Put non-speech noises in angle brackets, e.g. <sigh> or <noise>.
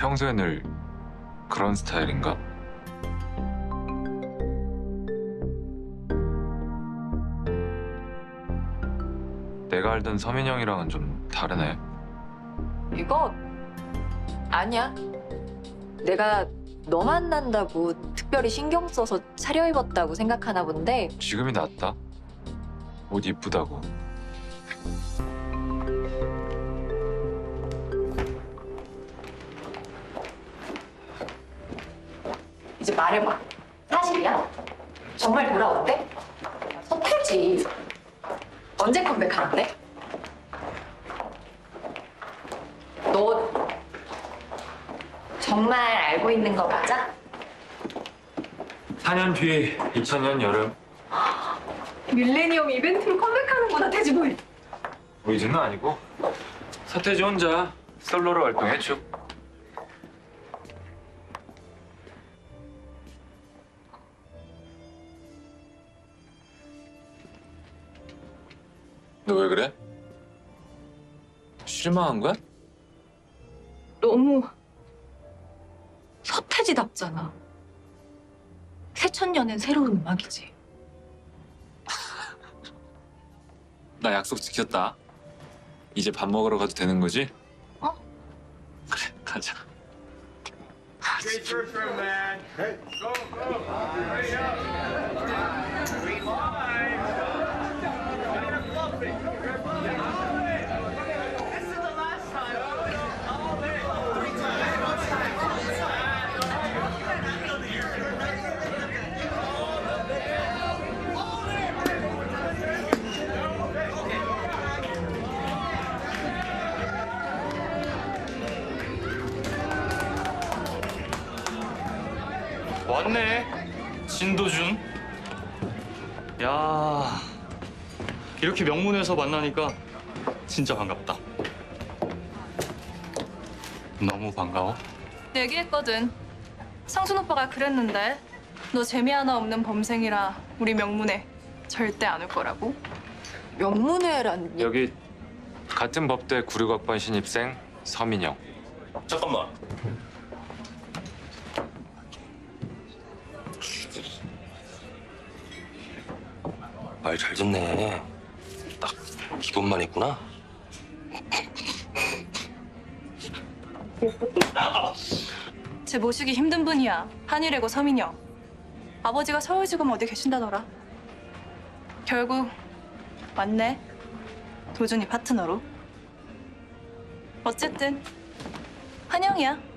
평소에 늘 그런 스타일인가? 내가 알던 서민 형이랑은 좀 다르네. 이거 아니야. 내가 너 만난다고 특별히 신경 써서 차려입었다고 생각하나 본데 지금이 낫다. 옷 이쁘다고. 이제 말해봐. 사실이야? 정말 돌아온대? 서태지. 언제 컴백하는데? 너 정말 알고 있는 거 맞아? 4년 뒤 2000년 여름. 밀레니엄 이벤트로 컴백하는구나 돼지보이. 보이즈는 아니고 서태지 혼자 솔로로 활동했죠. 너 왜 그래? 실망한 거야? 너무 서태지답잖아. 새천년엔 새로운 음악이지. <laughs> 나 약속 지켰다. 이제 밥 먹으러 가도 되는 거지? 어? 그래, 가자. 왔네. 진도준. 야. 이렇게 명문에서 만나니까 진짜 반갑다. 너무 반가워. 얘기했거든. 상순 오빠가 그랬는데 너 재미 하나 없는 범생이라 우리 명문에 절대 안 올 거라고. 명문회란 여기 같은 법대 구류학번 신입생 서민영. 잠깐만 말 잘 듣네. 딱 기본만 했구나. 제 모시기 힘든 분이야. 한일애고 서민영. 아버지가 서울지검 어디 계신다더라. 결국 왔네. 도준이 파트너로. 어쨌든 환영이야.